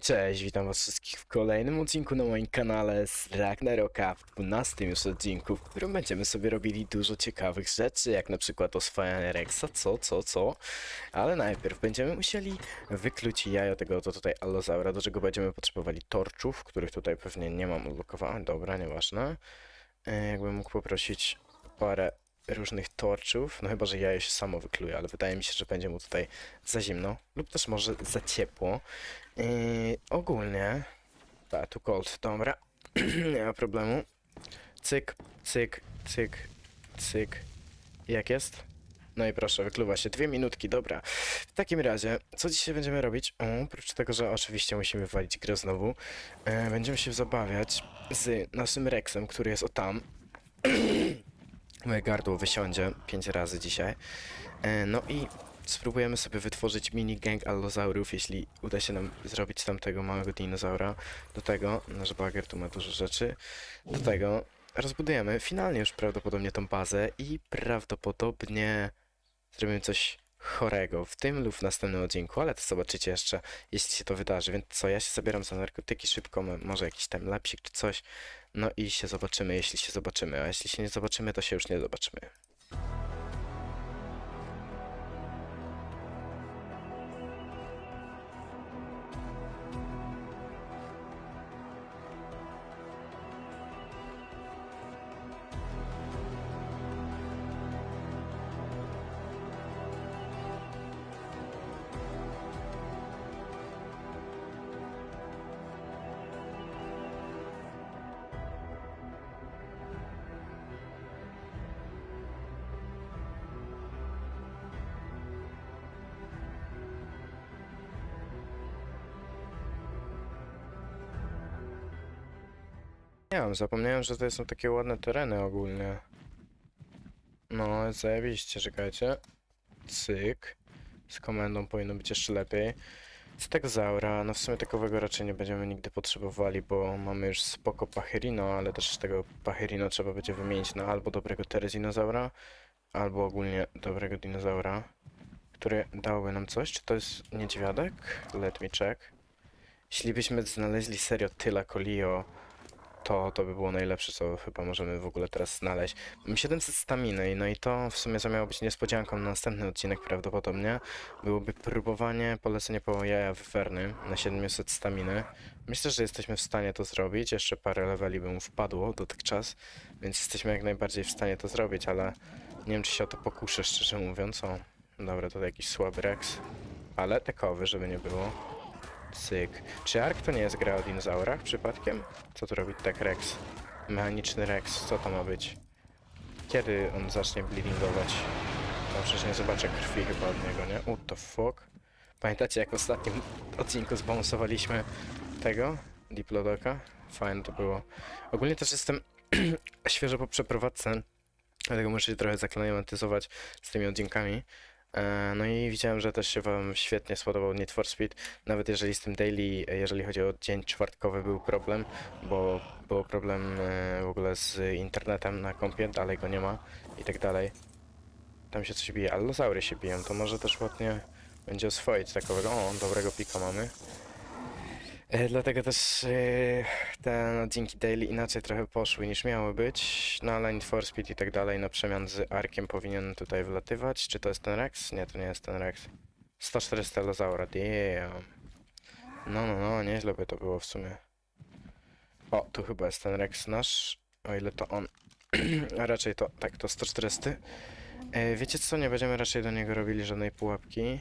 cześć, witam was wszystkich w kolejnym odcinku na moim kanale z Ragnaroka, w 12 już odcinku, w którym będziemy sobie robili dużo ciekawych rzeczy, jak na przykład oswajanie Rexa, co, co, co, ale najpierw będziemy musieli wykluć jajo tego oto tutaj Allozaura, do czego będziemy potrzebowali torczów, których tutaj pewnie nie mam odblokowanych, dobra, nieważne, e, jakbym mógł poprosić parę różnych torczów, no chyba, że jajo się samo wykluje, ale wydaje mi się, że będzie mu tutaj za zimno, lub też może za ciepło. Yy, ogólnie, tak, tu cold, dobra, nie ma problemu. Cyk, cyk, cyk, cyk. Jak jest? No i proszę, wykluwa się. Dwie minutki, dobra. W takim razie, co dzisiaj będziemy robić? Oprócz tego, że oczywiście musimy walić grę znowu, e, będziemy się zabawiać z naszym Rexem, który jest o tam. Moje gardło wysiądzie pięć razy dzisiaj. E, no i spróbujemy sobie wytworzyć mini gang allozaurów, jeśli uda się nam zrobić tamtego małego dinozaura. Do tego, nasz bager tu ma dużo rzeczy. Do tego rozbudujemy finalnie już prawdopodobnie tą bazę i prawdopodobnie zrobimy coś chorego w tym lub w następnym odcinku, ale to zobaczycie jeszcze, jeśli się to wydarzy. Więc co, ja się zabieram za narkotyki szybko, może jakiś timelapsik czy coś. No i się zobaczymy, jeśli się zobaczymy, a jeśli się nie zobaczymy, to się już nie zobaczymy. Nie wiem, zapomniałem, że to są takie ładne tereny ogólnie. No, zajebiście, czekajcie. Cyk. Z komendą powinno być jeszcze lepiej. Z tego zaura, no w sumie takowego raczej nie będziemy nigdy potrzebowali, bo mamy już spoko pachyrino, ale też tego pachyrino trzeba będzie wymienić na albo dobrego terezinozaura, albo ogólnie dobrego dinozaura, który dałby nam coś. Czy to jest niedźwiadek? Let me check. Jeśli byśmy znaleźli serio Tyla Colio, to, to by było najlepsze, co chyba możemy w ogóle teraz znaleźć. Mam 700 staminy, no i to w sumie co miało być niespodzianką na następny odcinek prawdopodobnie. Byłoby próbowanie polecenia po jaja wyferny na 700 staminy. Myślę, że jesteśmy w stanie to zrobić, jeszcze parę leveli by mu wpadło dotychczas, więc jesteśmy jak najbardziej w stanie to zrobić, ale nie wiem czy się o to pokuszę szczerze mówiąc. O, dobra, tutaj jakiś słaby Rex, ale tekowy, żeby nie było. Cyk. Czy Ark to nie jest gra o dinozaurach przypadkiem? Co tu robi tak Rex? Mechaniczny Rex, co to ma być? Kiedy on zacznie bleedingować? No przecież nie zobaczę krwi chyba od niego, nie? What the fuck? Pamiętacie jak w ostatnim odcinku zbounsowaliśmy tego? Diplodoka? Fajne to było. Ogólnie też jestem świeżo po przeprowadzce, dlatego muszę się trochę zaklimatyzować z tymi odcinkami. E, No i widziałem, że też się Wam świetnie spodobał Need for Speed. Nawet jeżeli z tym daily, jeżeli chodzi o dzień czwartkowy, był problem, bo był problem e, w ogóle z internetem na kompie, dalej go nie ma i tak dalej. Tam się coś bije, allozaury się biją, to może też ładnie będzie oswoić takowego. O, dobrego pika mamy. E, Dlatego też e, te odcinki daily inaczej trochę poszły niż miały być. No ale Need for Speed i tak dalej na przemian z Arkiem powinien tutaj wlatywać. Czy to jest ten Rex? Nie, to nie jest ten Rex. 140 Lozaura, damn. No, no, no, nieźle by to było w sumie. O, tu chyba jest ten Rex nasz, o ile to on. A raczej to, tak, to 140. E, wiecie co, nie będziemy raczej do niego robili żadnej pułapki.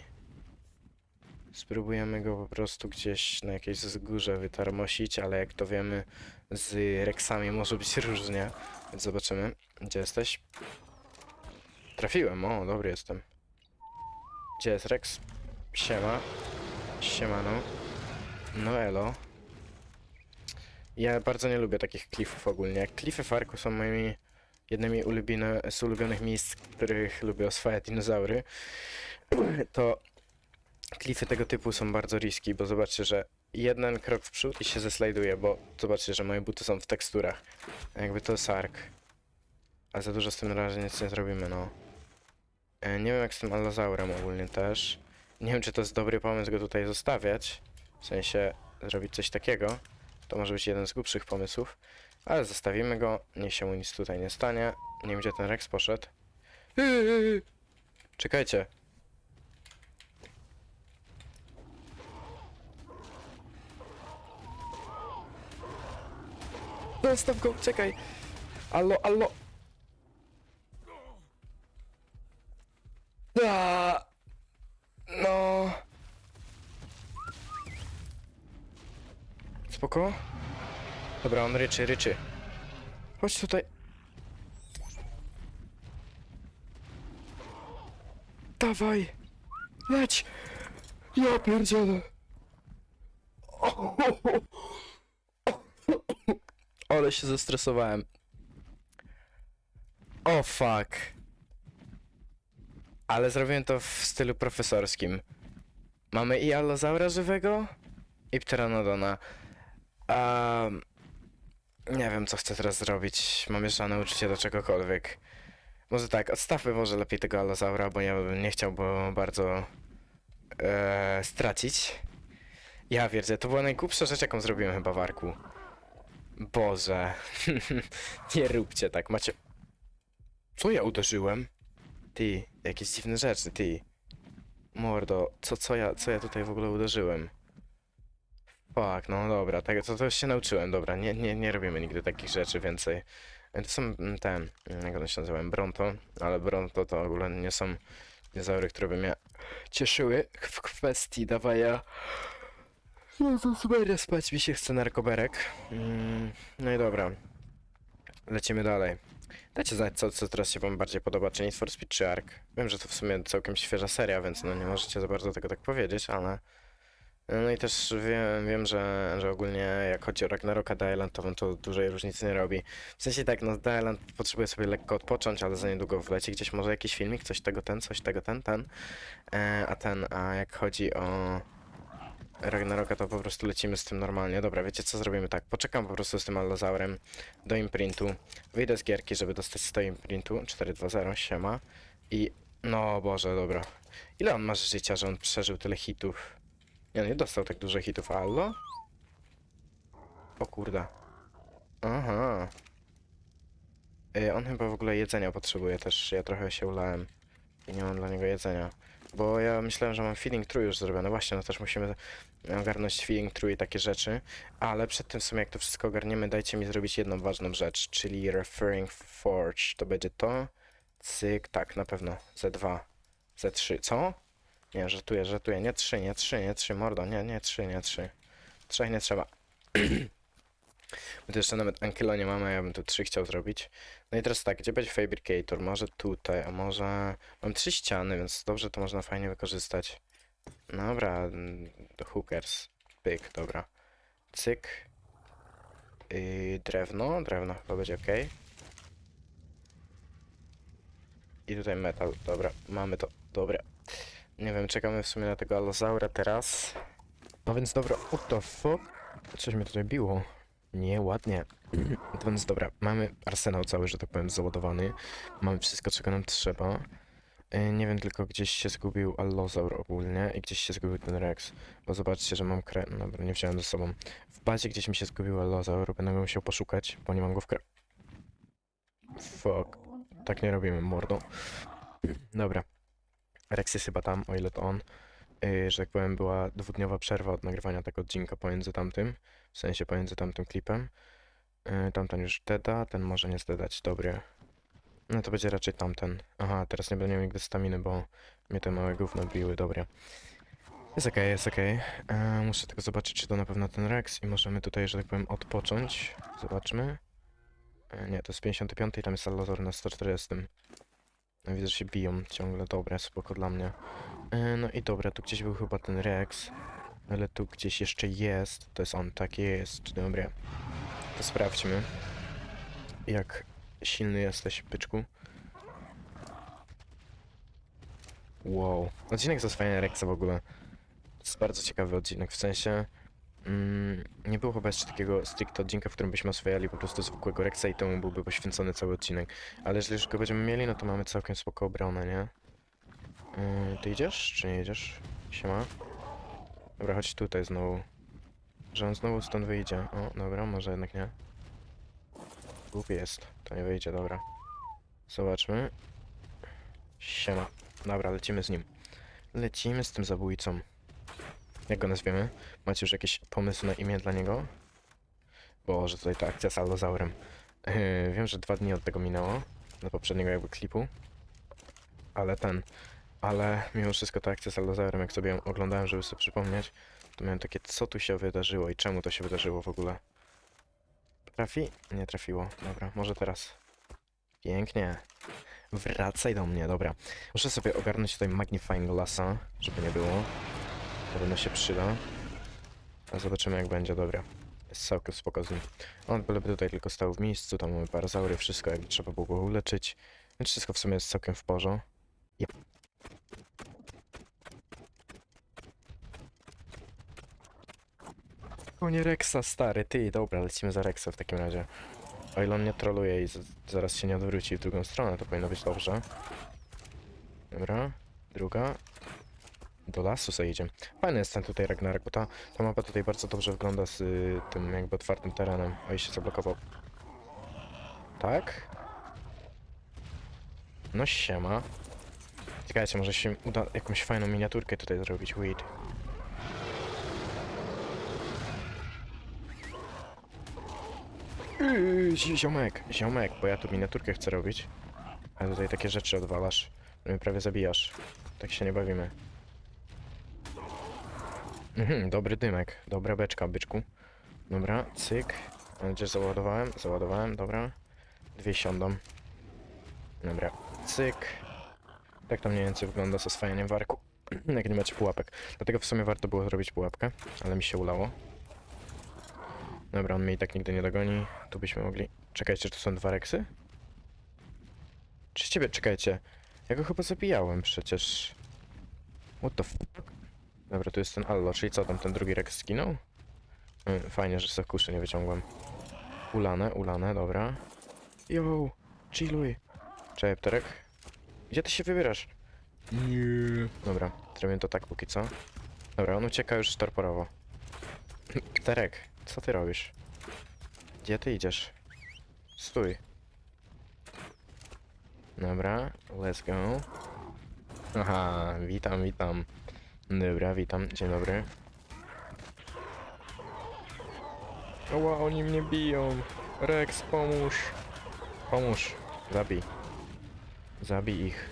Spróbujemy go po prostu gdzieś na jakiejś wzgórze wytarmosić, ale jak to wiemy, z Rexami może być różnie, więc zobaczymy. Gdzie jesteś? Trafiłem, o, dobry jestem. Gdzie jest Rex? Siema. Siemano. No elo. Ja bardzo nie lubię takich klifów ogólnie. Klify Farku są moimi jednymi ulubione, z ulubionych miejsc, w których lubię oswajać dinozaury. To klify tego typu są bardzo riski, bo zobaczcie, że jeden krok w przód i się zeslajduje, bo zobaczcie, że moje buty są w teksturach. Jakby to jest ark. A za dużo z tym na razie nic nie zrobimy, no. E, nie wiem jak z tym allozaurem ogólnie też. Nie wiem, czy to jest dobry pomysł go tutaj zostawiać. W sensie, zrobić coś takiego. To może być jeden z głupszych pomysłów. Ale zostawimy go, niech się mu nic tutaj nie stanie. Nie wiem gdzie ten Rex poszedł. Czekajcie. Zostaw go, czekaj. Allo, allo. Da. No. Spoko. Dobra, on ryczy, ryczy. Chodź tutaj. Dawaj. Leć. Ja pierdzielę. Ale się zestresowałem. O fuck. Ale zrobiłem to w stylu profesorskim. Mamy i allozaura żywego, i pteranodona. Um, nie wiem, co chcę teraz zrobić. Mam mieszane uczucie do czegokolwiek. Może tak, odstawmy może lepiej tego allozaura, bo ja bym nie chciał bardzo e, stracić. Ja wierzę, to była najgłupsza rzecz, jaką zrobiłem chyba w Arku. Boże. nie róbcie tak, macie... Co ja uderzyłem? Ty, jakieś dziwne rzeczy, ty. Mordo, co, co, ja, co ja tutaj w ogóle uderzyłem? Fuck, no dobra, tego to, to się nauczyłem, dobra, nie, nie, nie robimy nigdy takich rzeczy więcej. To są mm, te, mm, jak one się nazywają, Bronto, ale Bronto to ogólnie nie są dinozaury, które by mnie cieszyły w kwestii dawania... Jezus Maria, spać mi się chce narkoberek. Mm, no i dobra, lecimy dalej. Dajcie znać, co, co teraz się wam bardziej podoba, czy Need for Speed, czy Ark. Wiem, że to w sumie całkiem świeża seria, więc no nie możecie za bardzo tego tak powiedzieć, ale... No i też wiem, wiem że, że ogólnie jak chodzi o Ragnaroka Island, to wam to dużej różnicy nie robi. W sensie tak, no Island potrzebuje sobie lekko odpocząć, ale za niedługo wleci gdzieś może jakiś filmik, coś tego ten, coś tego ten, ten. E, a ten, a jak chodzi o Ragnaroka, to po prostu lecimy z tym normalnie. Dobra, wiecie co zrobimy tak, poczekam po prostu z tym allozaurem do imprintu. Wyjdę z gierki, żeby dostać 100 imprintu, 420, siema. I, no Boże, dobra. Ile on ma życia, że on przeżył tyle hitów? Nie, nie dostał tak dużo hitów, allo? O kurde. Aha. Y, on chyba w ogóle jedzenia potrzebuje też, ja trochę się ulałem. I nie mam dla niego jedzenia. Bo ja myślałem, że mam feeling true już zrobione. Właśnie, no też musimy ogarnąć feeling true i takie rzeczy. Ale przed tym w sumie jak to wszystko ogarniemy, dajcie mi zrobić jedną ważną rzecz, czyli referring forge. To będzie to. Cyk, tak, na pewno. Z2. Z3. Co? Nie, żartuję, żartuję. Nie trzy, nie trzy, nie trzy, mordo. Nie, nie trzy, nie trzy. Trzech nie trzeba. My tu jeszcze nawet Ankylo nie mamy, ja bym tu trzy chciał zrobić. No i teraz tak, gdzie będzie Fabricator? Może tutaj, a może... Mam trzy ściany, więc dobrze to można fajnie wykorzystać. Dobra, mm, do hookers. Pyk, dobra. Cyk. Yy, drewno, drewno chyba będzie ok. I tutaj metal, dobra, mamy to, dobra. Nie wiem, czekamy w sumie na tego allozaura teraz. No więc dobra, what the fuck? Coś mnie tutaj biło. Nie, ładnie. To więc dobra, mamy arsenał cały, że tak powiem, załadowany. Mamy wszystko, czego nam trzeba. Yy, Nie wiem tylko, gdzieś się zgubił allozaur ogólnie i gdzieś się zgubił ten rex. Bo zobaczcie, że mam kre... No dobra, nie wziąłem ze sobą. W bazie gdzieś mi się zgubił allozaur, będę musiał poszukać, bo nie mam go w kre... Fuck. Tak nie robimy, mordo. Dobra. Rex jest chyba tam, o ile to on. Yy, że tak powiem, była dwudniowa przerwa od nagrywania tego odcinka pomiędzy tamtym. W sensie pomiędzy tamtym klipem. Yy, tamten już deda, ten może nie zdedać, dobry. No to będzie raczej tamten. Aha, teraz nie będę miał nigdy staminy, bo mnie te małe gówno biły, dobra. Jest okej, jest okej. Yy, muszę tylko zobaczyć, czy to na pewno ten Rex i możemy tutaj, że tak powiem, odpocząć. Zobaczmy. Yy, nie, to jest 55 i tam jest Salazar na 140. No widzę, że się biją ciągle, dobre, spoko dla mnie. E, no i dobra, tu gdzieś był chyba ten Rex, ale tu gdzieś jeszcze jest, to jest on, tak jest, dobra. To sprawdźmy, jak silny jesteś, byczku. Wow, odcinek z oswajania Rexa w ogóle. To jest bardzo ciekawy odcinek, w sensie... Mm, nie było chyba jeszcze takiego stricte odcinka, w którym byśmy oswajali po prostu zwykłego Rexa i temu byłby poświęcony cały odcinek. Ale jeżeli już go będziemy mieli, no to mamy całkiem spoko obronę, nie? Yy, ty idziesz, czy nie idziesz? Siema. Dobra, chodź tutaj znowu. że on znowu stąd wyjdzie. O, dobra, może jednak nie. Głupi jest. To nie wyjdzie, dobra. Zobaczmy. Siema. Dobra, lecimy z nim. Lecimy z tym zabójcą. Jak go nazwiemy? Macie już jakieś pomysły na imię dla niego? Boże, tutaj ta akcja z allozaurem. Yy, wiem, że dwa dni od tego minęło. Do poprzedniego jakby klipu. Ale ten... Ale mimo wszystko ta akcja z allozaurem, jak sobie ją oglądałem, żeby sobie przypomnieć, to miałem takie, co tu się wydarzyło i czemu to się wydarzyło w ogóle. Trafi? Nie trafiło. Dobra, może teraz. Pięknie. Wracaj do mnie, dobra. Muszę sobie ogarnąć tutaj magnifying glassa, żeby nie było. Na pewno się przyda. A zobaczymy jak będzie, dobra. Jest całkiem spoko z nim. On byleby tutaj tylko stał w miejscu, tam mamy parazaury, wszystko jakby trzeba było go uleczyć. Więc wszystko w sumie jest całkiem w porządku. Yep. O nie Rexa, stary, ty, dobra, lecimy za Rexa w takim razie. O ile on nie troluje i zaraz się nie odwróci w drugą stronę, to powinno być dobrze. Dobra, druga. Do lasu sobie idzie. Fajny jest ten tutaj Ragnarok, bo ta, ta mapa tutaj bardzo dobrze wygląda z y, tym jakby otwartym terenem. Oj, się zablokował. Tak? No siema. Czekajcie, może się uda jakąś fajną miniaturkę tutaj zrobić, weed. Yy, zi- ziomek, ziomek, bo ja tu miniaturkę chcę robić. A tutaj takie rzeczy odwalasz, mnie prawie zabijasz. Tak się nie bawimy. Mhm, dobry dymek, dobra beczka, byczku. Dobra, cyk. Że załadowałem, załadowałem, dobra. Dwie siądą. Dobra, cyk. Tak to mniej więcej wygląda z oswajaniem warku, jak nie macie pułapek. Dlatego w sumie warto było zrobić pułapkę, ale mi się udało. Dobra, on mnie i tak nigdy nie dogoni. Tu byśmy mogli... Czekajcie, czy to są dwa reksy? Czy ciebie... Czekajcie. Ja go chyba zabijałem przecież. What the fuck? Dobra, tu jest ten Allo, czyli co, tam ten drugi reks skinął? Mm, Fajnie, że sobie kuszy nie wyciągłem. Ulane, ulane, dobra. Yo, chilluj. Cześć, Pterek. Gdzie ty się wybierasz? Nie. Dobra, zrobię to tak póki co. Dobra, on ucieka już torporowo. Pterek, co ty robisz? Gdzie ty idziesz? Stój. Dobra, let's go. Aha, witam, witam. Dobra, witam, dzień dobry. Oła, oni mnie biją. Rex, pomóż. Pomóż. Zabij. Zabij ich.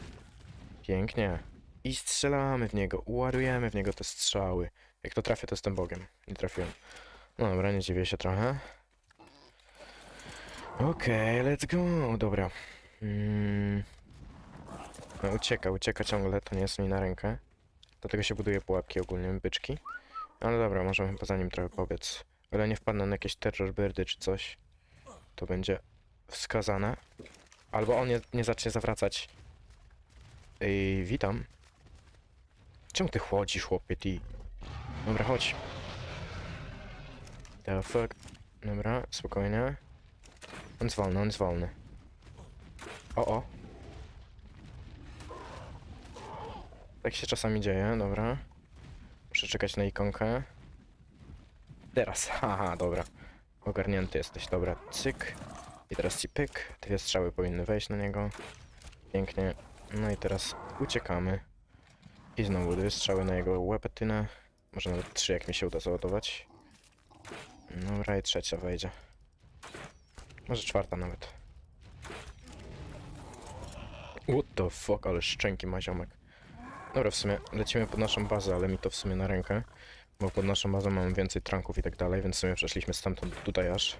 Pięknie. I strzelamy w niego, ładujemy w niego te strzały. Jak to trafię, to jestem Bogiem. Nie trafiłem. No dobra, nie dziwię się trochę. Okej, let's go. Dobra. Mm. No, ucieka, ucieka ciągle, to nie jest mi na rękę. Dlatego się buduje pułapki ogólnie, byczki. Ale dobra, możemy chyba za nim trochę pobiec. O ile nie wpadnę na jakieś terror birdy czy coś, to będzie wskazane. Albo on nie, nie zacznie zawracać. Ej, witam. Czemu ty chłodzisz, chłopie, ty? Dobra, chodź. The fuck. Dobra, spokojnie. On jest wolny, on jest wolny. O, o. Tak się czasami dzieje, dobra. Muszę czekać na ikonkę. Teraz, haha, dobra. Ogarnięty jesteś, dobra, cyk. I teraz ci pyk. Dwie strzały powinny wejść na niego. Pięknie. No i teraz uciekamy. I znowu dwie strzały na jego łepetynę. Może nawet trzy, jak mi się uda załadować. Dobra, i trzecia wejdzie. Może czwarta nawet. What the fuck, ale szczęki ma ziomek. Dobra, w sumie lecimy pod naszą bazę, ale mi to w sumie na rękę. Bo pod naszą bazą mamy więcej trunków i tak dalej, więc w sumie przeszliśmy stamtąd tutaj aż.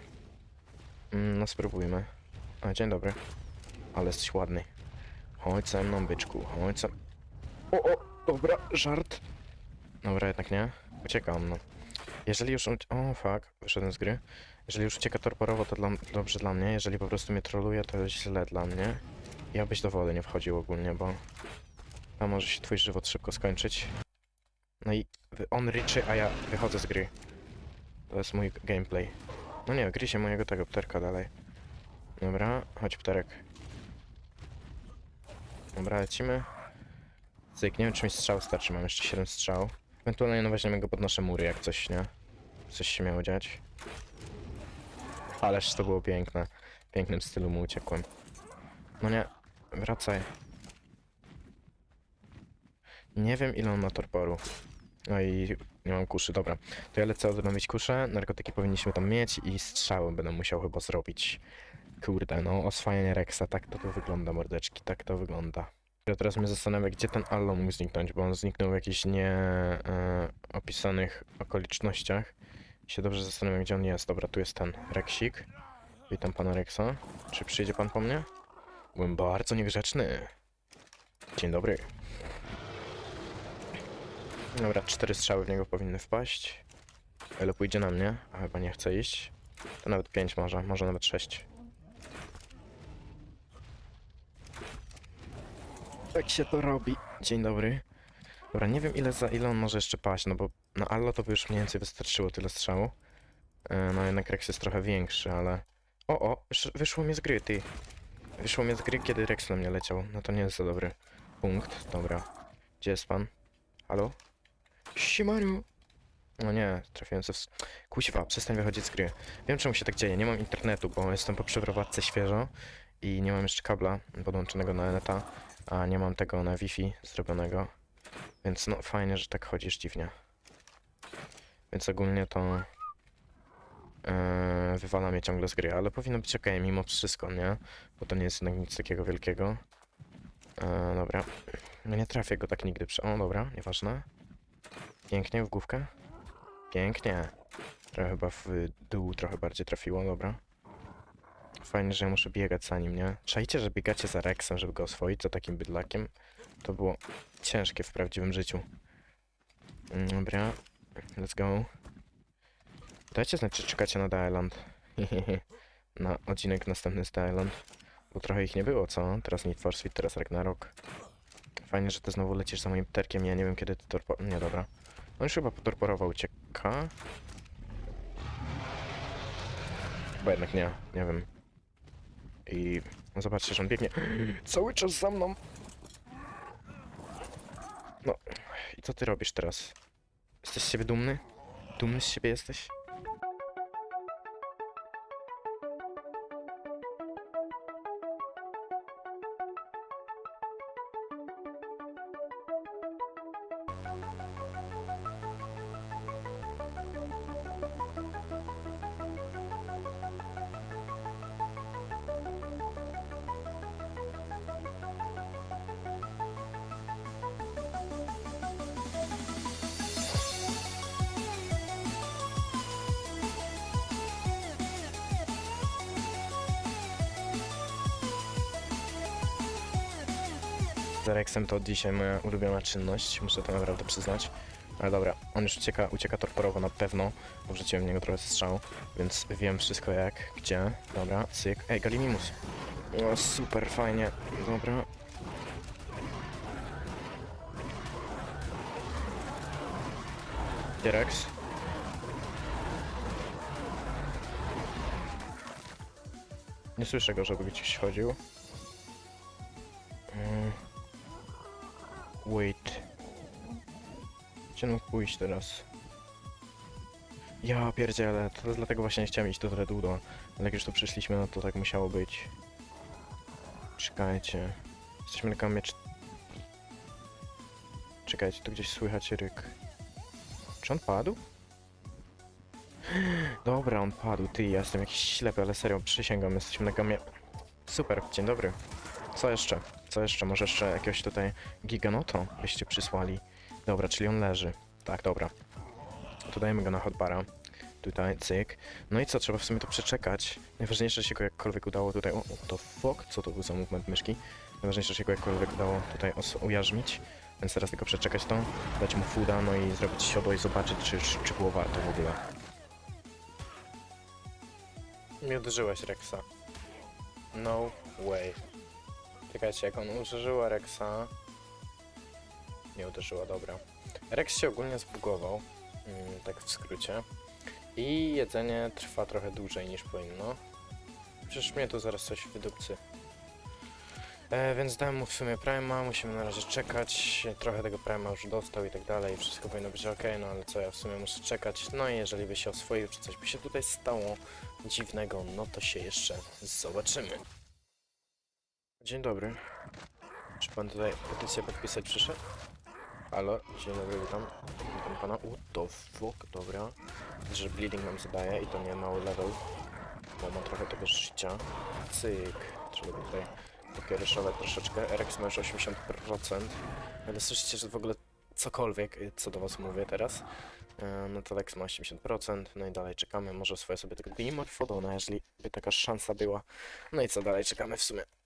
Mm, no spróbujmy. A, dzień dobry. Ale jesteś ładny. Chodź ze mną, byczku, chodź ze... O, o, dobra, żart. Dobra, jednak nie. Ucieka on, no. Jeżeli już... O, fuck, wyszedłem z gry. Jeżeli już ucieka torporowo, to dla, dobrze dla mnie. Jeżeli po prostu mnie troluje, to źle dla mnie. Ja byś do wody nie wchodził ogólnie, bo... Tam może się twój żywot szybko skończyć. No i on ryczy, a ja wychodzę z gry. To jest mój gameplay. No nie, gry się mojego tego pterka dalej. Dobra, chodź pterek. Dobra, lecimy. Cyk, nie wiem czy mi strzał starczy, mam jeszcze 7 strzał. Ewentualnie no weźmiemy go pod nasze mury jak coś, nie? Coś się miało dziać. Ależ to było piękne. W pięknym stylu mu uciekłem. No nie, wracaj. Nie wiem ile on ma torporu. No i nie mam kuszy, dobra. To ja lecę odnowić kuszę, narkotyki powinniśmy tam mieć i strzały będę musiał chyba zrobić. Kurde, no oswajanie Rexa, tak to, to wygląda mordeczki, tak to wygląda. Ja teraz mnie zastanawiam, gdzie ten Allo mógł zniknąć, bo on zniknął w jakichś nie e, okolicznościach. I się dobrze zastanawiam, gdzie on jest. Dobra, tu jest ten Rexik. Witam pana Rexa. Czy przyjdzie pan po mnie? Byłem bardzo niegrzeczny. Dzień dobry. Dobra, cztery strzały w niego powinny wpaść. Ile pójdzie na mnie, a chyba nie chce iść. To nawet pięć może, może nawet sześć. Tak się to robi. Dzień dobry. Dobra, nie wiem ile za ile on może jeszcze paść, no bo na Allo to by już mniej więcej wystarczyło tyle strzału. E, No jednak Rex jest trochę większy, ale... O, o, wysz- wyszło mnie z gry, ty. Wyszło mnie z gry, kiedy Rex na mnie leciał. No to nie jest za dobry punkt. Dobra. Gdzie jest pan? Halo? Siemaniu! No nie, trafiłem ze... Kuźwa, przestań wychodzić z gry. Wiem czemu się tak dzieje, nie mam internetu, bo jestem po przeprowadzce świeżo i nie mam jeszcze kabla podłączonego na neta, a nie mam tego na Wi-Fi zrobionego. Więc no fajnie, że tak chodzisz dziwnie. Więc ogólnie to e, wywala mnie ciągle z gry, ale powinno być ok mimo wszystko, nie? Bo to nie jest jednak nic takiego wielkiego. E, dobra. No nie trafię go tak nigdy przy... O, dobra, nieważne. Pięknie w główkę. Pięknie. Trochę chyba w dół trochę bardziej trafiło, dobra. Fajnie, że ja muszę biegać za nim, nie? Czajcie, że biegacie za Rexem, żeby go oswoić, za takim bydlakiem. To było ciężkie w prawdziwym życiu. Mm, Dobra, let's go. Dajcie znać, czy czekacie na The Island. na odcinek następny z The Island. Bo trochę ich nie było, co? Teraz Need for Speed, teraz Ragnarok. Fajnie, że ty znowu lecisz za moim pterkiem, ja nie wiem kiedy ty torpo... Nie, dobra. On już chyba potorporował, ucieka. Chyba jednak nie, nie wiem. I zobaczcie, że on biegnie cały czas za mną. No, i co ty robisz teraz? Jesteś siebie dumny? Dumny z siebie jesteś? Z Rexem to dzisiaj moja ulubiona czynność, muszę to naprawdę przyznać. Ale dobra, on już ucieka, ucieka torporowo na pewno, bo wrzuciłem w niego trochę strzał, więc wiem wszystko jak, gdzie. Dobra, cyk. Ej, Galimimus. O, super, fajnie. Dobra. Gdzie Rex? Nie słyszę go, żeby gdzieś chodził. Mm. Wait. Gdzie mógł pójść teraz? Ja pierdzielę, to dlatego właśnie nie chciałem iść do Redudo. Ale jak już tu przyszliśmy, no to tak musiało być. Czekajcie. Jesteśmy na kamie... cz- Czekajcie, tu gdzieś słychać ryk. Czy on padł? Dobra, on padł. Ty, ja jestem jakiś ślepy, ale serio, przysięgam, jesteśmy na gamie... Super, dzień dobry. Co jeszcze? Co jeszcze? Może jeszcze jakiegoś tutaj giganoto byście przysłali? Dobra, czyli on leży. Tak, dobra. To dajemy go na hotbara. Tutaj, cyk. No i co, trzeba w sumie to przeczekać. Najważniejsze, że się go jakkolwiek udało tutaj... O, the fuck? Co to był za movement myszki? Najważniejsze, że się go jakkolwiek udało tutaj ujarzmić. Więc teraz tylko przeczekać to, dać mu fooda, no i zrobić siodło i zobaczyć, czy, czy było warto w ogóle. Nie uderzyłeś Rexa. No way. Czekajcie, jak on uderzyła Rexa... Nie uderzyła, dobra. Rex się ogólnie zbugował, mm, tak w skrócie. I jedzenie trwa trochę dłużej niż powinno. Przecież mnie tu zaraz coś wydupcy. E, więc dałem mu w sumie Prima, musimy na razie czekać. Trochę tego Prima już dostał i tak dalej, wszystko powinno być ok, no ale co ja w sumie muszę czekać. No i jeżeli by się oswoił, czy coś by się tutaj stało dziwnego, no to się jeszcze zobaczymy. Dzień dobry. Czy pan tutaj petycję podpisać przyszedł? Halo, dzień dobry, witam. Witam pana. What the fuck, dobra. Że bleeding nam zadaje i to nie mały level, bo ma trochę tego życia. Cyk. Trzeba tutaj takie ryszowe troszeczkę. RX ma już 80%. Ale słyszycie, że w ogóle cokolwiek, y, co do was mówię teraz, e, no to Lex ma 80%, no i dalej czekamy, może oswoję sobie tego Dimorphodona, jeżeli by taka szansa była. No i co dalej, czekamy w sumie.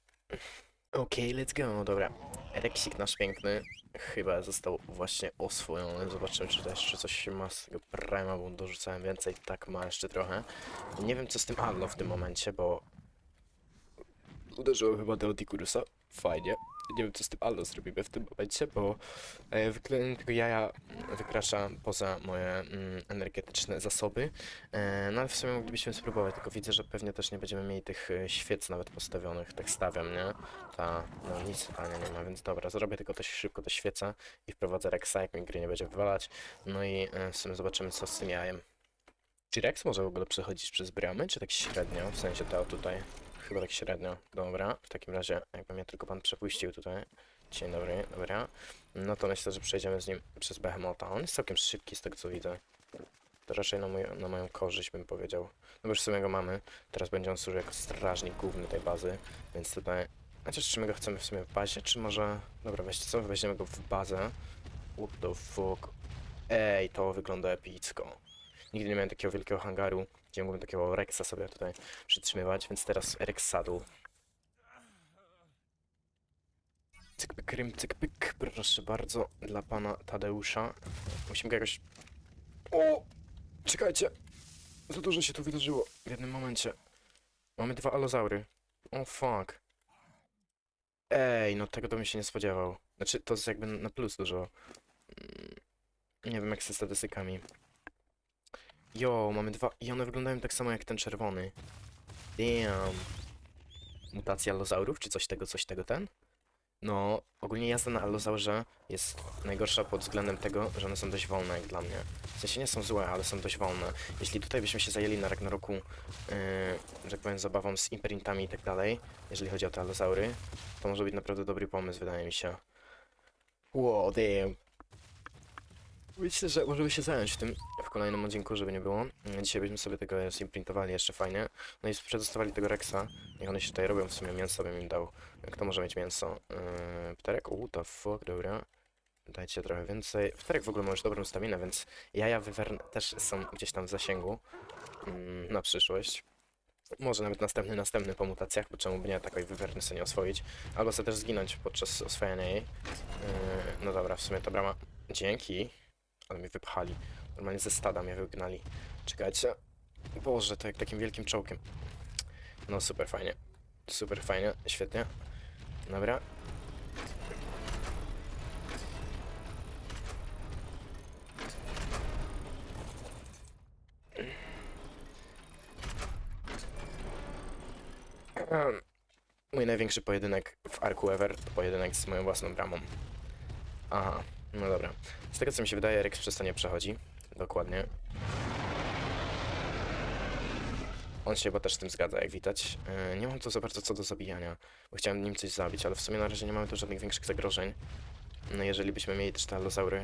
Okej, let's go, dobra. Rexik nasz piękny chyba został właśnie oswojony. Zobaczymy, czy to jeszcze coś ma z tego Prima, bo dorzucałem więcej. Tak, ma jeszcze trochę. Nie wiem, co z tym Allo w tym momencie, bo uderzyło chyba do Odikurusa. Fajnie. Nie wiem, co z tym Allo zrobimy w tym momencie, bo e, wyklejenie tego jaja wykracza poza moje mm, energetyczne zasoby. E, no ale w sumie moglibyśmy spróbować, tylko widzę, że pewnie też nie będziemy mieli tych e, świec nawet postawionych, tak stawiam, nie? Ta, no nic totalnie nie ma, więc dobra, zrobię tylko też szybko te świece i wprowadzę Rexa, jak mi gry nie będzie wywalać. No i e, w sumie zobaczymy, co z tym jajem. Czy Rex może w ogóle przechodzić przez bramy, czy tak średnio? W sensie to tutaj. Chyba tak średnio. Dobra, w takim razie, jakby mnie tylko pan przepuścił tutaj. Dzień dobry, dobra. No to myślę, że przejdziemy z nim przez Behemota. On jest całkiem szybki z tego co widzę. To raczej na, na moją korzyść bym powiedział. No bo już w sumie go mamy. Teraz będzie on służył jako strażnik główny tej bazy. Więc tutaj... Chociaż czy my go chcemy w sumie w bazie, czy może... Dobra, weźcie co, weźmiemy go w bazę. What the fuck? Ej, to wygląda epicko. Nigdy nie miałem takiego wielkiego hangaru, gdzie mógłbym takiego Rexa sobie tutaj przytrzymywać, więc teraz Rex Saddle. Cyk pyk, rym, cyk pyk, proszę bardzo, dla pana Tadeusza. Musimy go jakoś... O! Czekajcie! Za dużo się tu wydarzyło w jednym momencie. Mamy dwa alozaury. O fuck. Ej, no tego to bym się nie spodziewał. Znaczy, to jest jakby na plus dużo. Mm, Nie wiem jak ze statystykami. Jo, mamy dwa. I one wyglądają tak samo jak ten czerwony. Damn. Mutacja allozaurów, czy coś tego, coś tego ten? No, ogólnie jazda na allozaurze jest najgorsza pod względem tego, że one są dość wolne jak dla mnie. W sensie nie są złe, ale są dość wolne. Jeśli tutaj byśmy się zajęli na Ragnaroku, yy, że tak powiem, zabawą z imprintami i tak dalej, jeżeli chodzi o te allozaury, to może być naprawdę dobry pomysł, wydaje mi się. Wow, damn. Myślę, że możemy się zająć w tym kolejnym odcinku, żeby nie było. Dzisiaj byśmy sobie tego zimprintowali jeszcze fajnie. No i przedostawali tego Rexa. Niech one się tutaj robią, w sumie mięso bym im dał. Kto może mieć mięso? Yy, pterek? Uuu, to fuck, dobra. Dajcie trochę więcej. Pterek w ogóle ma już dobrą staminę, więc jaja wywern też są gdzieś tam w zasięgu. Mm, na przyszłość. Może nawet następny, następny po mutacjach, bo czemu by nie takiej wywerny sobie nie oswoić. Albo sobie też zginąć podczas oswajania jej. Yy, no dobra, w sumie to brama. Dzięki. Ale mnie wypchali. Normalnie ze stada mnie wygnali. Czekajcie. Boże, to jak takim wielkim czołkiem. No super fajnie. Super fajnie, świetnie. Dobra. Em, Mój największy pojedynek w Arku Ever to pojedynek z moją własną bramą. Aha, no dobra. Z tego co mi się wydaje, Rex przez nie przechodzi. Dokładnie. On się chyba też z tym zgadza, jak widać. Yy, nie mam tu za bardzo co do zabijania, bo chciałem nim coś zabić, ale w sumie na razie nie mamy tu żadnych większych zagrożeń. No jeżeli byśmy mieli też te alozaury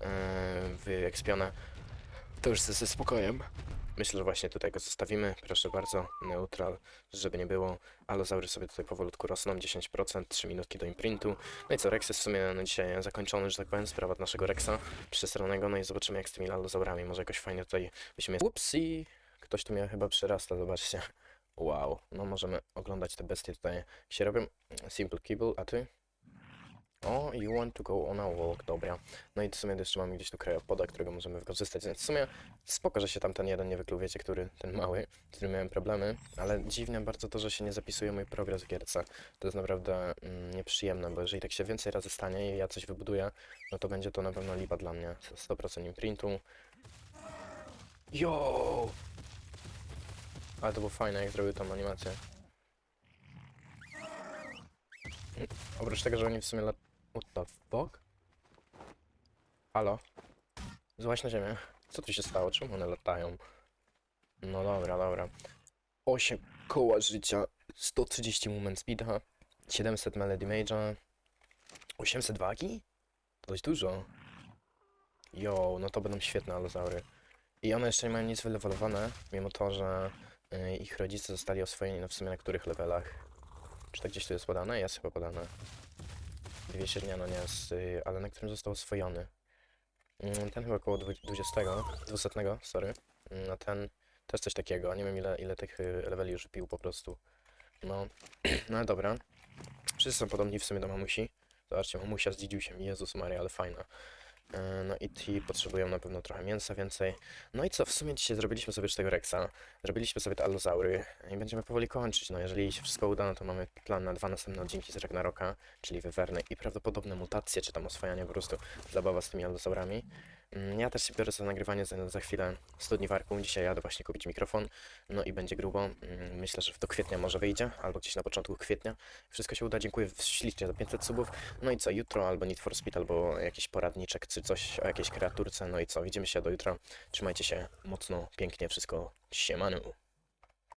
yy, wyekspione, to już ze, ze spokojem. Myślę, że właśnie tutaj go zostawimy. Proszę bardzo, neutral, żeby nie było. Alozaury sobie tutaj powolutku rosną, 10%, 3 minutki do imprintu. No i co, Rex jest w sumie na dzisiaj zakończony, że tak powiem, sprawa naszego Rexa przesranego. No i zobaczymy jak z tymi alozaurami. Może jakoś fajnie tutaj byśmy... Upsi! Ktoś tu mnie chyba przerasta, zobaczcie. Wow, no możemy oglądać te bestie tutaj. Jak się robią Simple Kibble, a ty? O, you want to go on a walk, dobra. No i w sumie jeszcze mamy gdzieś tu krajopoda, którego możemy wykorzystać, więc w sumie spoko, że się tam ten jeden nie wykluł, wiecie, który, ten mały, z którym miałem problemy, ale dziwne bardzo to, że się nie zapisuje mój progres w gierce. To jest naprawdę mm, nieprzyjemne, bo jeżeli tak się więcej razy stanie i ja coś wybuduję, no to będzie to na pewno lipa dla mnie. 100% imprintu. Yo! Ale to było fajne, jak zrobił tą animację. Oprócz tego, że oni w sumie. What the fuck? Halo? Złaś na ziemię. Co tu się stało? Czemu one latają? No dobra, dobra. 8 koła życia, 130 moment speeda, 700 melody mage'a, 800 wagi? To dość dużo. Jo, no to będą świetne alozaury. I one jeszcze nie mają nic wylewolowane, mimo to, że y, ich rodzice zostali oswojeni no w sumie na których levelach. Czy to gdzieś tu jest podane? Jest chyba podane. 200 dnia, no nie jest, y, ale na którym został oswojony. Mm, Ten chyba około 20, 200, sorry. Mm, A ten też coś takiego. Nie wiem ile, ile tych y, leveli już pił po prostu. No, no ale dobra. Wszyscy są podobni w sumie do mamusi. Zobaczcie, mamusia z dzidziusiem. Jezus Maria, ale fajna. E, No i ci potrzebują na pewno trochę mięsa więcej. No i co, w sumie dzisiaj zrobiliśmy sobie tego Rexa, zrobiliśmy sobie te alozaury i będziemy powoli kończyć. No jeżeli się wszystko uda, no to mamy plan na dwa następne odcinki z Ragnaroka, czyli Wywerny i prawdopodobne mutacje, czy tam oswajanie po prostu zabawa z tymi allozaurami. Mm, Ja też się biorę za nagrywanie za, za chwilę 100 dni warku. Dzisiaj jadę właśnie kupić mikrofon, no i będzie grubo. Mm, Myślę, że do kwietnia może wyjdzie, albo gdzieś na początku kwietnia. Wszystko się uda, dziękuję ślicznie za 500 subów. No i co, jutro albo Need for Speed, albo jakiś poradniczek, czy coś o jakiejś kreaturce. No i co, widzimy się do jutra. Trzymajcie się mocno, pięknie, wszystko siemanu.